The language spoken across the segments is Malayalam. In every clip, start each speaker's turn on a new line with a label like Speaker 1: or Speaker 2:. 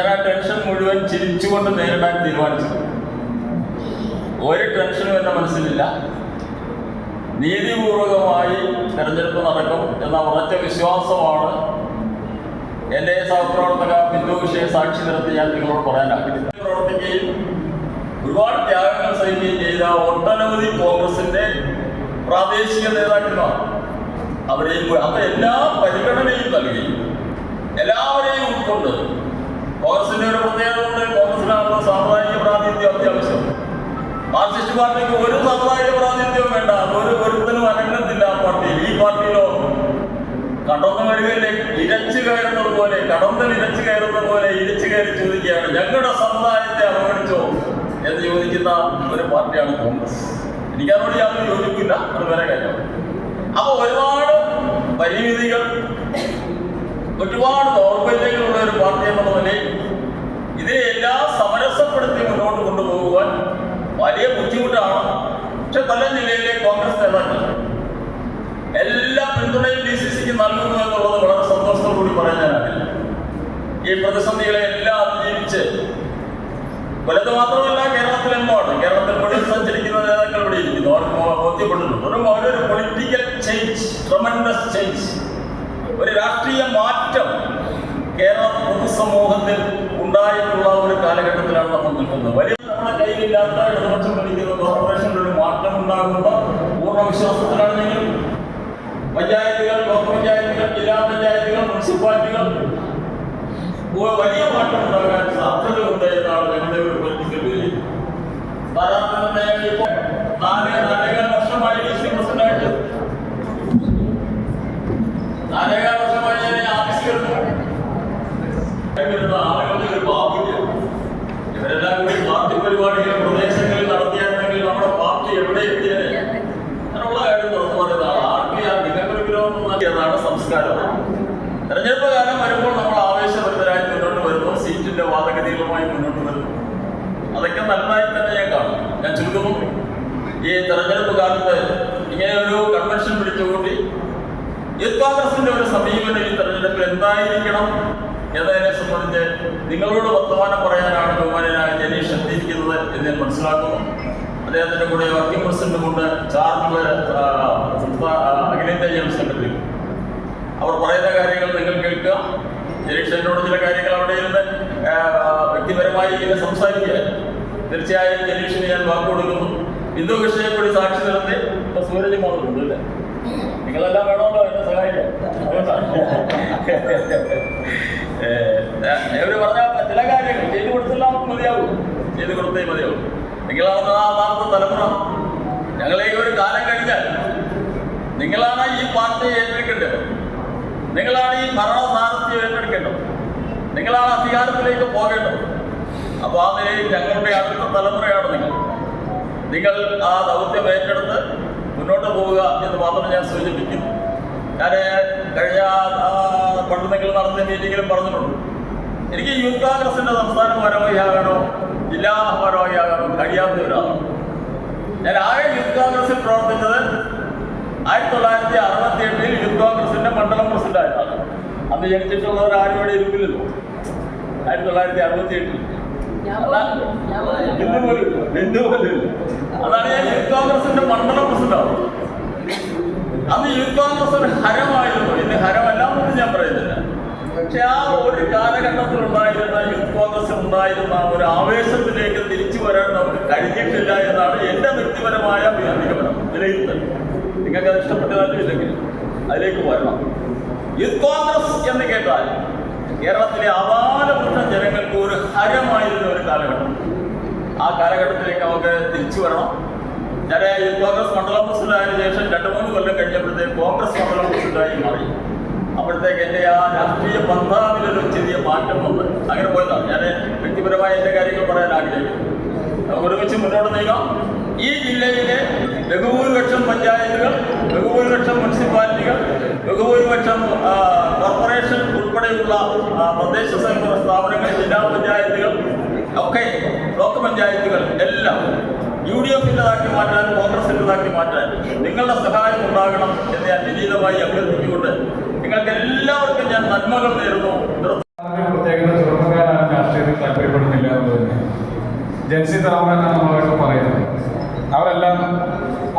Speaker 1: ഞാൻ ആ ടെൻഷൻ മുഴുവൻ ചിരിച്ചുകൊണ്ട് നേരിടാൻ തീരുമാനിച്ചു. ഒരു ടെൻഷനും എന്റെ മനസ്സിലില്ല. നീതിപൂർവകമായി തെരഞ്ഞെടുപ്പ് നടക്കും എന്ന ഉറച്ച വിശ്വാസമാണ് എന്റെ സഹപ്രവർത്തക ബിന്ദു വിഷയ സാക്ഷി നിർത്തി ഞാൻ നിങ്ങളോട് പറയാൻ ആഗ്രഹിക്കുന്നു. പ്രവർത്തിക്കുകയും ഒരുപാട് ത്യാഗങ്ങൾ സഹിക്കുകയും ചെയ്ത ഒട്ടനവധി കോൺഗ്രസിന്റെ പ്രാദേശിക നേതാക്കന്മാർ അവരെയും അവർ എല്ലാ പരിഗണനയും നൽകി. എല്ലാവരെയും ഉൾക്കൊണ്ട് കോൺഗ്രസിന്റെ ഒരു പ്രത്യേകത കൊണ്ട് കോൺഗ്രസിനാണല്ലോ സാമുദായിക പ്രാതിനിധ്യം അത്യാവശ്യം. മാർക്സിസ്റ്റ് പാർട്ടിക്ക് ഒരു സാമ്പ്രദായിക പ്രാതിനിധ്യവും വേണ്ട. ഒരു ഒരുത്തനും അനങ്ങത്തില്ല ആ പാർട്ടിയിൽ. ഈ പാർട്ടിയിലോ കടന്നു വരികയിലെ ഇരച്ചു കയറുന്നത് പോലെ കടന്നൽ ഇരച്ചു കയറുന്നത് പോലെ ഇരച്ചു കയറി ചോദിക്കുകയാണ്. ഞങ്ങളുടെ സമുദായത്തെ അവഗണിച്ചോ എന്ന് ചോദിക്കുന്ന ഒരു പാർട്ടിയാണ് കോൺഗ്രസ്. എനിക്കതോട് യാതൊരു യോജിപ്പില്ല. അത് വേറെ കാര്യം അപ്പൊ ഒരുപാട് പരിമിതികൾ ഒരുപാട് ദൗർബല്യങ്ങളുള്ള ഒരു പാർട്ടി എന്നുള്ള നിലയിൽ ഇതിനെല്ലാം സമരസപ്പെടുത്തി മുന്നോട്ട് കൊണ്ടുപോകുവാൻ വലിയ ബുദ്ധിമുട്ടാണ്. പക്ഷെ പല ജില്ലയിലെ കോൺഗ്രസ് നേതാക്കൾ എല്ലാ പിന്തുണയും ഡി സി സിക്ക് നൽകുന്നു എന്നുള്ളത് വളരെ സന്തോഷത്തോടു കൂടി പറയാൻ ഈ പ്രതിസന്ധികളെ എല്ലാം അതിജീവിച്ച് കൊല്ലത്ത് മാത്രമല്ല കേരളത്തിലെമ്പാണ് കേരളത്തിൽ മുഴുവൻ സഞ്ചരിക്കുന്ന നേതാക്കൾ ഇവിടെ ഇരിക്കുന്നു. അവർക്ക് ബോധ്യപ്പെടുന്നുണ്ട്. ഒരു ഒരു പൊളിറ്റിക്കൽ ചേഞ്ച് ട്രമൻഡസ് ചേഞ്ച് ഒരു രാഷ്ട്രീയ മാറ്റം കേരള പൊതുസമൂഹത്തിൽ ഉണ്ടായിട്ടുള്ള ഒരു കാലഘട്ടത്തിലാണ് നമ്മൾ നിൽക്കുന്നത്. വലിയ നമ്മുടെ കയ്യിലില്ലാത്ത ഇടതുപക്ഷം കളിക്കുന്ന കോർപ്പറേഷനിൽ ഒരു മാറ്റം ഉണ്ടാകുന്ന പൂർണ വിശ്വാസത്തിലാണെങ്കിൽ പഞ്ചായത്തുകൾ ബ്ലോക്ക് പഞ്ചായത്തുകൾ ജില്ലാ പഞ്ചായത്തുകൾ മുനിസിപ്പാലിറ്റികൾ വലിയ മാറ്റം ഉണ്ടാകാൻ സാധ്യതയുണ്ട് എന്നാണ് ഞങ്ങളുടെ ഒരു പൊളിറ്റിക്കൽ സ്ഥാനാർത്ഥി നാല് നാലേകാൽ വർഷമായി ഡി സി പ്രസിഡന്റായിട്ട് നാലേകാൽ വർഷമായി ഞാൻ ഈ ഓഫീസിൽ വരുന്ന ആളുകളുടെ ഒരു ബാബുല്യം ഇവരെല്ലാം കൂടി പാർട്ടി പരിപാടികൾ പ്രദേശങ്ങളിൽ നടത്തിയായിരുന്നെങ്കിൽ നമ്മുടെ പാർട്ടി എവിടെ എത്തിയത് എന്നുള്ള കാര്യം തുറന്നു പറയുന്നതാണ് ആർക്കും ആ നിങ്ങൾക്കൊരു വിരോധം നൽകിയതാണ് സംസ്കാരം. തെരഞ്ഞെടുപ്പ് കാലം വരുമ്പോൾ നമ്മൾ ആവേശഭരിതരായി മുന്നോട്ട് വരുന്നു. സീറ്റിന്റെ വാദഗതികളുമായി മുന്നോട്ട് വരുന്നു. അതൊക്കെ നല്ലതായി തന്നെ ഞാൻ കാണും. ഞാൻ ചുരുക്കുന്നു ഈ തെരഞ്ഞെടുപ്പ് കാലത്ത് ഇങ്ങനെ ഒരു കൺവെൻഷൻ പിടിച്ചുകൂട്ടി യൂത്ത് കോൺഗ്രസിന്റെ ഒരു സമീപനം ഈ തെരഞ്ഞെടുപ്പിൽ എന്തായിരിക്കണം എന്നതിനെ സംബന്ധിച്ച് നിങ്ങളോട് വർത്തമാനം പറയാനാണ് ബഹുമാനായ ജനീഷ് എത്തിയിരിക്കുന്നത് എന്ന് ഞാൻ മനസ്സിലാക്കുന്നു. അദ്ദേഹത്തിന്റെ കൂടെ വർക്കിംഗ് പ്രസിഡന്റും കൊണ്ട് അഖിലേന്ത്യാ ജനറൽ സെക്രട്ടറി അവർ പറയുന്ന കാര്യങ്ങൾ നിങ്ങൾ കേൾക്കുക. ജനീഷനോട് ചില കാര്യങ്ങൾ അവിടെ ഇരുന്ന് വ്യക്തിപരമായി ഇങ്ങനെ സംസാരിക്കുക. തീർച്ചയായും ജനീഷിന് ഞാൻ വാക്ക് കൊടുക്കുന്നു. ഹിന്ദു കൃഷ്ണയെ കൂടി സാക്ഷി നിർത്തി ഇപ്പൊ സൂരജ് മാത്രമുണ്ട് അല്ലേ? നിങ്ങളെല്ലാം വേണമല്ലോ എന്നെ സഹായിക്കാൻ. ഇവർ പറഞ്ഞ ചില കാര്യങ്ങൾ ചെയ്തു കൊടുത്തെല്ലാം മതിയാവും. ചെയ്തു കൊടുത്തേ മതിയാവും. നിങ്ങളാണ് ആ നാളത്തെ തലമുറ. ഞങ്ങളെ ഒരു കാലം കഴിഞ്ഞാൽ നിങ്ങളാണ് ഈ പാർട്ടി ഏറ്റെടുക്കേണ്ടത്. നിങ്ങളാണ് ഈ ഭരണ ഏറ്റെടുക്കേണ്ടത്. നിങ്ങളാണ് അധികാരത്തിലേക്ക് പോകേണ്ടത്. അപ്പോൾ ആ നിലയിൽ ഞങ്ങളുടെ അടുത്ത തലമുറയാണ് നിങ്ങൾ. നിങ്ങൾ ആ ദൗത്യം ഏറ്റെടുത്ത് മുന്നോട്ട് പോവുക എന്ന് മാത്രം ഞാൻ സൂചിപ്പിക്കുന്നു. ഞാൻ കഴിഞ്ഞ പണ്ട് നിങ്ങൾ നടത്തിയ മീറ്റിങ്ങിലും പറഞ്ഞിട്ടുണ്ട്. എനിക്ക് യൂത്ത് കോൺഗ്രസിന്റെ സംസ്ഥാന ഭാരവാഹിയാകാനോ ജില്ലാ ഭാരവാഹിയാകാനോ കഴിയാത്തവരാണ് ഞാൻ ആകെ യൂത്ത് കോൺഗ്രസിൽ പ്രവർത്തിച്ചത് ആയിരത്തി തൊള്ളായിരത്തി അറുപത്തി എട്ടിൽ യൂത്ത് കോൺഗ്രസിന്റെ മണ്ഡലം പ്രസിഡന്റായിട്ടാണ്. അന്ന് ജനിച്ചിട്ടുള്ളവർ ആരും ഇവിടെ ഇരിക്കില്ലല്ലോ. ആയിരത്തി തൊള്ളായിരത്തി അറുപത്തി എട്ടിൽ. അതാണ് ഞാൻ യൂത്ത് കോൺഗ്രസിന്റെ മണ്ഡലം പ്രസിഡന്റ് അന്ന് യൂത്ത് കോൺഗ്രസ് ഒരു ഹരമായിരുന്നു. ഇന്ന് പറയുന്നില്ല പക്ഷെ ആ ഒരു കാലഘട്ടത്തിൽ ഉണ്ടായിരുന്ന യൂത്ത് ഉണ്ടായിരുന്ന ഒരു ആവേശത്തിലേക്ക് തിരിച്ചു വരാൻ നമുക്ക് കഴിഞ്ഞിട്ടില്ല എന്നാണ് എന്റെ വ്യക്തിപരമായ നിഗമനം വിലയിരുത്തൽ. നിങ്ങൾക്ക് അത് ഇഷ്ടപ്പെട്ടതാലും ഇല്ലെങ്കിൽ അതിലേക്ക് വരണം. യൂത്ത് കോൺഗ്രസ് എന്ന് കേട്ടാൽ കേരളത്തിലെ അപാലവൃദ്ധ ജനങ്ങൾക്ക് ഒരു ഹരമായിരുന്ന ഒരു കാലഘട്ടം. ആ കാലഘട്ടത്തിലേക്ക് നമുക്ക് തിരിച്ചു വരണം. ഞാൻ യൂത്ത് കോൺഗ്രസ് മണ്ഡലം പ്രസിഡന്റായതിനു ശേഷം രണ്ട് മൂന്ന് കൊല്ലം കഴിഞ്ഞപ്പോഴത്തേക്ക് കോൺഗ്രസ് മണ്ഡലം പ്രസിഡന്റായി മാറി. അപ്പോഴത്തേക്ക് എന്റെ ആ രാഷ്ട്രീയ ബന്ധാവിലൊരു ചെറിയ മാറ്റം വന്നു അങ്ങനെ പോയതാണ് ഞാൻ വ്യക്തിപരമായ എന്റെ കാര്യങ്ങൾ പറയാൻ ആഗ്രഹിക്കുന്നു. ഒരുമിച്ച് മുന്നോട്ട് നീങ്ങാം. ഈ ജില്ലയിലെ ബഹുഭൂരിപക്ഷം പഞ്ചായത്തുകൾ ബഹുഭൂരിപക്ഷം മുനിസിപ്പാലിറ്റികൾ ബഹുഭൂരിപക്ഷം കോർപ്പറേഷൻ ഉൾപ്പെടെയുള്ള പ്രദേശ സ്വയംഭരണ സ്ഥാപനങ്ങൾ ജില്ലാ പഞ്ചായത്തുകൾ ഒക്കെ ബ്ലോക്ക് പഞ്ചായത്തുകൾ എല്ലാം യു ഡി എഫിന്റെതാക്കി മാറ്റാൻ കോൺഗ്രസിന്റെതാക്കി മാറ്റാൻ നിങ്ങളുടെ സഹായം ഉണ്ടാകണം എന്ന് ഞാൻ വിനീതമായി അഭ്യർത്ഥിച്ചുകൊണ്ട് നിങ്ങൾക്ക് എല്ലാവർക്കും ഞാൻ നന്മകൾ നേരുന്നു ജൻസി
Speaker 2: തലമുറയെന്നാണ് നമ്മളൊക്കെ പറയുന്നത്. അവരെല്ലാം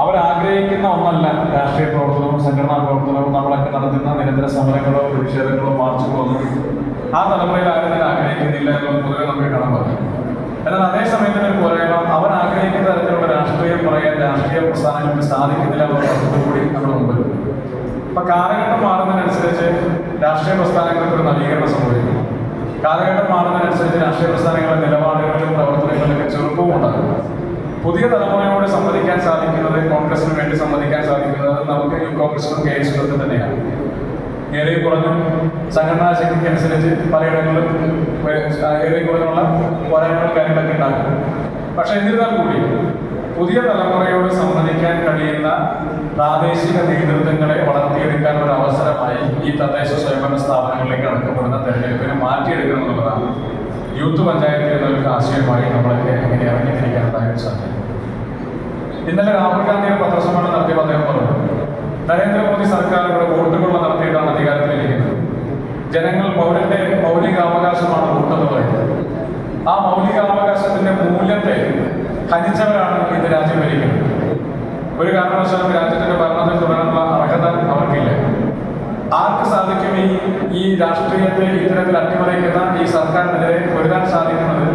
Speaker 2: അവരാഗ്രഹിക്കുന്ന ഒന്നല്ല രാഷ്ട്രീയ പ്രവർത്തനവും സംഘടനാ പ്രവർത്തനവും നമ്മളൊക്കെ നടത്തുന്ന നിരന്തര സമരങ്ങളോ പ്രതിഷേധങ്ങളോ മാർച്ചുകളോ ഒന്നും. ആ തലമുറയിൽ ആരും തന്നെ ആഗ്രഹിക്കുന്നില്ല എന്നുള്ള പൊതുവെ നമുക്ക് കാണാൻ പറ്റും. എന്നാൽ അതേ സമയത്ത് തന്നെ പോരായ്മ. അവർ ആഗ്രഹിക്കുന്ന തരത്തിലുള്ള രാഷ്ട്രീയം പറയാൻ രാഷ്ട്രീയ പ്രസ്ഥാനങ്ങൾക്ക് സാധിക്കുന്നില്ല എന്നുള്ള കൂടി നമ്മുടെ മുമ്പിൽ. അപ്പൊ കാലം രാഷ്ട്രീയ പ്രസ്ഥാനങ്ങൾക്ക് ഒരു നവീകരണം സംഭവിക്കും കാലഘട്ടം മാറുന്നതിനനുസരിച്ച് രാഷ്ട്രീയ പ്രസ്ഥാനങ്ങളുടെ നിലപാടുകളിലും പ്രവർത്തനങ്ങളിലൊക്കെ ചെറുപ്പവും ഉണ്ടാകും. പുതിയ തലമുറയോട് സംവദിക്കാൻ സാധിക്കുന്നത് കോൺഗ്രസിന് വേണ്ടി സംവദിക്കാൻ സാധിക്കുന്നത് നമുക്ക് ഈ കോൺഗ്രസിനും കെ എസ് യുക്കും തന്നെയാണ്. ഏറെ കുറഞ്ഞും സംഘടനാ ശക്തിക്ക് അനുസരിച്ച് പലയിടങ്ങളിലും ഏറെ കുറഞ്ഞുള്ള പോരായ്മകളും കാര്യങ്ങളൊക്കെ ഉണ്ടാകും. പക്ഷെ എന്നിരുന്നാൽ കൂടി പുതിയ തലമുറയോട് സംവദിക്കാൻ കഴിയുന്ന പ്രാദേശിക നേതൃത്വങ്ങളെ വളർത്തിയെടുക്കാൻ ഒരു അവസരമായി ഈ തദ്ദേശ സ്വയംഭരണ സ്ഥാപനങ്ങളിലേക്ക് നടക്കപ്പെടുന്ന തെരഞ്ഞെടുപ്പിനെ മാറ്റിയെടുക്കണം എന്നുള്ളതാണ്. യൂത്ത് പഞ്ചായത്ത് എന്നൊരു ആശയമായി നമ്മളൊക്കെ എങ്ങനെ ഇറങ്ങിത്തിരിക്കാനുണ്ടായ സാധ്യത ഇന്നലെ രാഹുൽ ഗാന്ധി പത്രസമ്മേളനം നടത്തിയപ്പോൾ അദ്ദേഹം പറഞ്ഞു നരേന്ദ്രമോദി സർക്കാർ ഇവിടെ വോട്ടുകൊള്ള നടത്തിയിട്ടാണ് അധികാരത്തിലിരിക്കുന്നത്. ജനങ്ങൾ പൗരന്റെ മൗലികാവകാശമാണ് വോട്ടെന്ന് പറയുന്നത്. ആ മൗലികാവകാശത്തിന്റെ മൂല്യത്തെ ഹനിച്ചവരാണ് ഇന്ന് രാജ്യം ഭരിക്കുന്നത്. ഒരു കാരണവശാലും രാജ്യത്തിന്റെ ഭരണത്തിൽ തുടരാനുള്ള അർഹത അവർക്കില്ല. ആർക്ക് സാധിക്കും ഈ ഈ രാഷ്ട്രീയത്തെ ഇത്തരത്തിൽ അട്ടിമറിക്കുന്ന ഈ സർക്കാരിനെതിരെ പൊരുതാൻ സാധിക്കുന്നത്?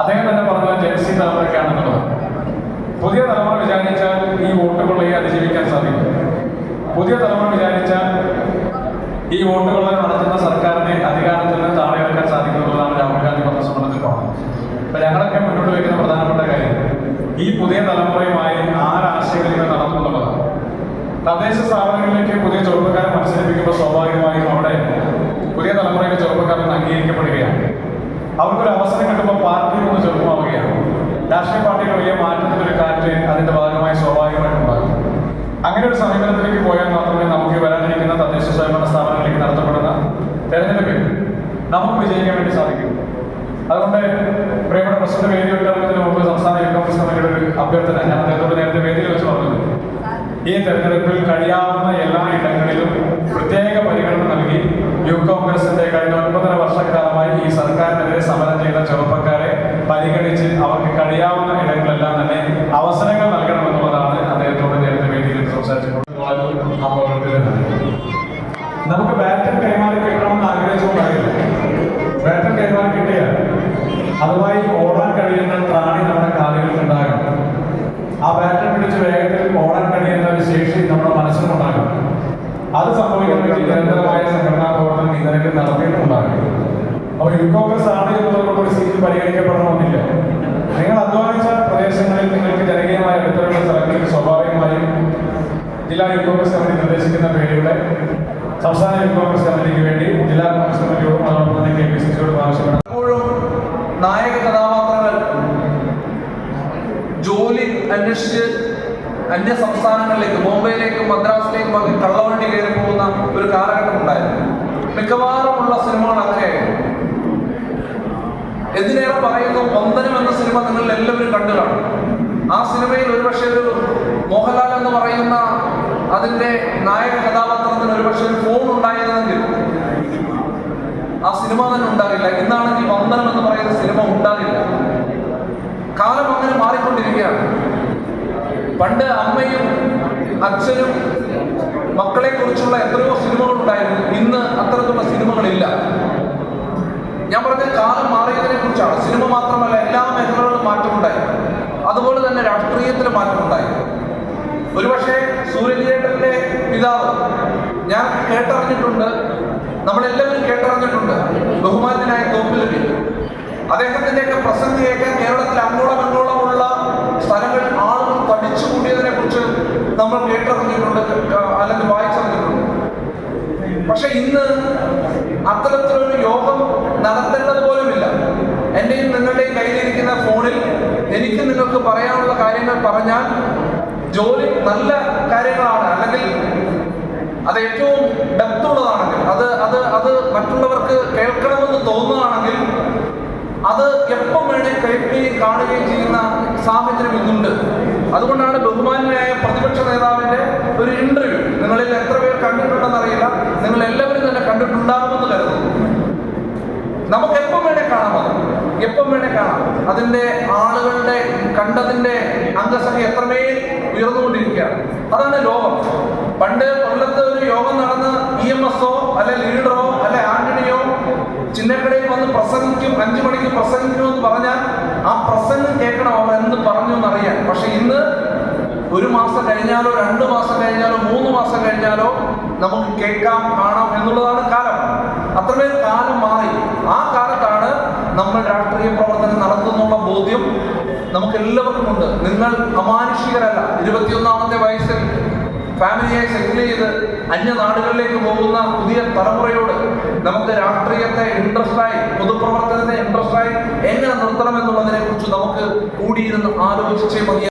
Speaker 2: അദ്ദേഹം തന്നെ പറഞ്ഞ ജനസി തലമുറയ്ക്കാണെന്നുള്ളത്. പുതിയ തലമുറ വിചാരിച്ചാൽ ഈ വോട്ടുകളെ അതിജീവിക്കാൻ സാധിക്കും. പുതിയ തലമുറ വിചാരിച്ചാൽ ഈ വോട്ടുകളെ നടത്തുന്ന സർക്കാരിനെ അധികാരത്തിൽ നിന്ന് താഴെ വെക്കാൻ സാധിക്കുമെന്നുള്ളതാണ് രാഹുൽ ഗാന്ധി പറഞ്ഞ പറഞ്ഞത്. അപ്പൊ ഞങ്ങളൊക്കെ മുന്നോട്ട് വയ്ക്കുന്ന പ്രധാനപ്പെട്ട കാര്യം ഈ പുതിയ തലമുറയുമായി തദ്ദേശ സ്ഥാപനങ്ങളിലേക്ക് പുതിയ ചെറുപ്പക്കാരെ മത്സരിപ്പിക്കുമ്പോൾ സ്വാഭാവികമായും അവിടെ പുതിയ തലമുറയിലെ ചെറുപ്പക്കാരൻ അംഗീകരിക്കപ്പെടുകയാണ്. അവർക്കൊരു അവസരം കിട്ടുമ്പോൾ പാർട്ടിയിൽ ഒന്ന് ചെറുപ്പമാവുകയാണ്. രാഷ്ട്രീയ പാർട്ടികൾ വലിയ മാറ്റത്തിന്റെ ഒരു കാറ്റ് അതിന്റെ ഭാഗമായി സ്വാഭാവികമായിട്ടുണ്ടാകും അങ്ങനെ ഒരു സമീപനത്തിലേക്ക് പോയാൽ മാത്രമേ നമുക്ക് വരാനിരിക്കുന്ന തദ്ദേശ സ്വയംഭരണ സ്ഥാപനങ്ങളിലേക്ക് നടത്തപ്പെടുന്ന തെരഞ്ഞെടുപ്പിൽ നമുക്ക് വിജയിക്കാൻ വേണ്ടി സാധിക്കും. അതുകൊണ്ട് പ്രിയപ്പെട്ട പ്രസിഡന്റ് വേദി വിട്ടതിന് മുമ്പ് സംസ്ഥാന കോൺഗ്രസ് കമ്മിറ്റിയുടെ ഒരു അഭ്യർത്ഥന ഞാൻ അദ്ദേഹത്തോട് നേരത്തെ വേദിയിൽ വെച്ച് പറഞ്ഞത് ഈ തെരഞ്ഞെടുപ്പിൽ കഴിയാവുന്ന എല്ലാ ഇടങ്ങളിലും പ്രത്യേക പരിഗണന നൽകി യൂത്ത് കോൺഗ്രസിന്റെ കഴിഞ്ഞ ഒൻപതര വർഷക്കാലമായി ഈ സർക്കാരിനെതിരെ സമരം ചെയ്ത ചെറുപ്പക്കാരെ പരിഗണിച്ച് അവർക്ക് കഴിയാവുന്ന ഇടങ്ങളെല്ലാം തന്നെ അവസരങ്ങൾ നൽകണമെന്നുള്ളതാണ് അദ്ദേഹത്തോട് നേരത്തെ വേദിയിൽ സംസാരിച്ചിട്ടുള്ളത് നമുക്ക് ബാറ്റൻ കൈമാറി കിട്ടണമെന്ന് ആഗ്രഹിച്ചുകൊണ്ടാകില്ല ബാറ്റൻ കൈമാറി കിട്ടിയാൽ അതുമായി ഓടാൻ കഴിയുന്ന ത്രാണി നമ്മുടെ കാലുകളിൽ ഉണ്ടാകണം ആ ബാറ്റൻ പിടിച്ച് വേഗത്തിൽ ഓടാൻ കഴിയുന്ന ഒരു ശേഷി നമ്മുടെ മനസ്സിലുണ്ടാകണം അത് സംഭവിക്കണമെങ്കിൽ നിരന്തരമായ സംഘടനാ പ്രവർത്തനം ഇന്നലെ നടത്തിയിട്ടുണ്ടാകണം അപ്പോൾ യൂത്ത് കോൺഗ്രസ് ആണ് എന്നുള്ളത് ഒരു സീറ്റിൽ പരിഗണിക്കപ്പെടണമെന്നില്ല നിങ്ങൾ അധ്വാനിച്ച പ്രദേശങ്ങളിൽ നിങ്ങൾക്ക് ജനകീയമായ അടുത്തുള്ള സ്ഥലങ്ങളിൽ സ്വാഭാവികമായും ജില്ലാ യൂത്ത് കോൺഗ്രസ് കമ്മിറ്റി നിർദ്ദേശിക്കുന്ന പേരുകളെ സംസ്ഥാന യൂത്ത് കോൺഗ്രസ് കമ്മിറ്റിക്ക് വേണ്ടി ജില്ലാ കോൺഗ്രസ് കമ്മിറ്റിയോടും കെ പി സി സിയോടും ആവശ്യപ്പെടാം
Speaker 3: എപ്പോഴും നായക കഥാപാത്രങ്ങൾ ജോലി അന്വേഷിച്ച് അന്യ സംസ്ഥാനങ്ങളിലേക്ക് ബോംബെയിലേക്കും മദ്രാസിലേക്കും ഒക്കെ കള്ളവണ്ടി കയറി പോകുന്ന ഒരു കാലഘട്ടം ഉണ്ടായിരുന്നു. മിക്കവാറുമുള്ള അങ്ങനെയായിരുന്നു എന്തിനേറെ പറയുന്നു വന്ദനം എന്ന സിനിമ നിങ്ങൾ എല്ലാവരും കണ്ടു കാണും. ആ സിനിമയിൽ ഒരുപക്ഷെ ഒരു അതിന്റെ നായക കഥാപാത്രത്തിന് ഒരുപക്ഷെ ഒരു ഫോൺ ഉണ്ടായിരുന്നെങ്കിൽ ആ സിനിമ തന്നെ ഉണ്ടാകില്ല ഇന്നാണെങ്കിൽ വന്ദനം എന്ന് പറയുന്ന സിനിമ ഉണ്ടാകില്ല കാലം അങ്ങനെ മാറിക്കൊണ്ടിരിക്കുകയാണ്. പണ്ട് അമ്മയും അച്ഛനും മക്കളെ കുറിച്ചുള്ള എത്രയോ സിനിമകൾ ഉണ്ടായിരുന്നു ഇന്ന് അത്തരത്തിലുള്ള സിനിമകളില്ല. ഞാൻ പറഞ്ഞ കാലം മാറിയതിനെ കുറിച്ചാണ് സിനിമ മാത്രമല്ല എല്ലാ മേഖലകളിലും മാറ്റമുണ്ടായി. അതുപോലെ തന്നെ രാഷ്ട്രീയത്തിൽ മാറ്റമുണ്ടായി. ഒരുപക്ഷെ സൂര്യചേട്ടന്റെ പിതാവ് ഞാൻ കേട്ടറിഞ്ഞിട്ടുണ്ട്. നമ്മളെല്ലാവരും കേട്ടറിഞ്ഞിട്ടുണ്ട്. ബഹുമാനായ തോപ്പിലബി അദ്ദേഹത്തിന്റെയൊക്കെ പ്രസംഗം കേൾക്കാൻ കേരളത്തിൽ അങ്ങോളം അങ്ങോളമുള്ള സ്ഥലങ്ങളിൽ ആളുകൾ പഠിച്ചു കൂടിയതിനെ കുറിച്ച് നമ്മൾ കേട്ടറിഞ്ഞിട്ടുണ്ട് അല്ലെങ്കിൽ വായിച്ചറിഞ്ഞിട്ടുണ്ട്. പക്ഷെ ഇന്ന് അത്തരത്തിലൊരു യോഗം നടത്തേണ്ടത് പോലുമില്ല. എന്റെയും നിങ്ങളുടെയും കയ്യിലിരിക്കുന്ന ഫോണിൽ എനിക്ക് നിങ്ങൾക്ക് പറയാനുള്ള കാര്യങ്ങൾ പറഞ്ഞാൽ ജോലി നല്ല കാര്യങ്ങളാണ്. അല്ലെങ്കിൽ അത് ഏറ്റവും ഡെപ്ത് ഉള്ളതാണെങ്കിൽ അത് അത് അത് മറ്റുള്ളവർക്ക് കേൾക്കണമെന്ന് തോന്നുകയാണെങ്കിൽ അത് എപ്പം വേണേ കേൾക്കുകയും കാണുകയും ചെയ്യുന്ന സാഹചര്യം ഇന്നുണ്ട്. അതുകൊണ്ടാണ് ബഹുമാനായ പ്രതിപക്ഷ നേതാവിന്റെ ഒരു ഇന്റർവ്യൂ നിങ്ങളിൽ എത്ര പേർ കണ്ടിട്ടുണ്ടെന്ന് അറിയില്ല. നിങ്ങൾ എല്ലാവരും തന്നെ കണ്ടിട്ടുണ്ടാകുമെന്ന് കരുതുന്നു. നമുക്ക് എപ്പം വേണേ കാണാം അത്. എപ്പം വേണേ കാണാം. അതിന്റെ ആളുകളുടെ കണ്ടതിന്റെ അംഗസംഖ്യ എത്രമേൽ ഉയർന്നുകൊണ്ടിരിക്കുകയാണ്. അതാണ് ലോകം പണ്ട് കൊല്ലത്ത് ഒരു യോഗം നടന്ന് ഇ എം എസോ അല്ലെ ലീഡറോ അല്ലെ ആന്റണിയോ ചിന്നക്കടയിൽ വന്ന് പ്രസംഗിക്കും അഞ്ചു മണിക്ക് പ്രസംഗിക്കുമെന്ന് പറഞ്ഞാൽ ആ പ്രസംഗം കേൾക്കണം അവർ എന്ത് പറഞ്ഞു എന്നറിയാൻ. പക്ഷെ ഇന്ന് ഒരു മാസം കഴിഞ്ഞാലോ രണ്ട് മാസം കഴിഞ്ഞാലോ മൂന്ന് മാസം കഴിഞ്ഞാലോ നമുക്ക് കേൾക്കാം കാണാം എന്നുള്ളതാണ് കാലം. അത്രമേൽ കാലം മാറി. ആ കാലത്താണ് നമ്മൾ രാഷ്ട്രീയ പ്രവർത്തനം നടത്തുന്നുള്ള ബോധ്യം നമുക്ക് എല്ലാവർക്കും ഉണ്ട്. നിങ്ങൾ അമാനുഷികരല്ല. ഇരുപത്തിയൊന്നാമത്തെ വയസ്സിൽ ഫാമിലിയായി സെറ്റിൽ ചെയ്ത് അന്യ നാടുകളിലേക്ക് പോകുന്ന പുതിയ തലമുറയോട് നമുക്ക് രാഷ്ട്രീയത്തെ ഇൻട്രസ്റ്റായി പൊതുപ്രവർത്തനത്തെ ഇൻട്രസ്റ്റായി എങ്ങനെ നിർത്തണം എന്നുള്ളതിനെ കുറിച്ച് നമുക്ക് കൂടിയിരുന്ന് ആലോചിച്ചേ മതി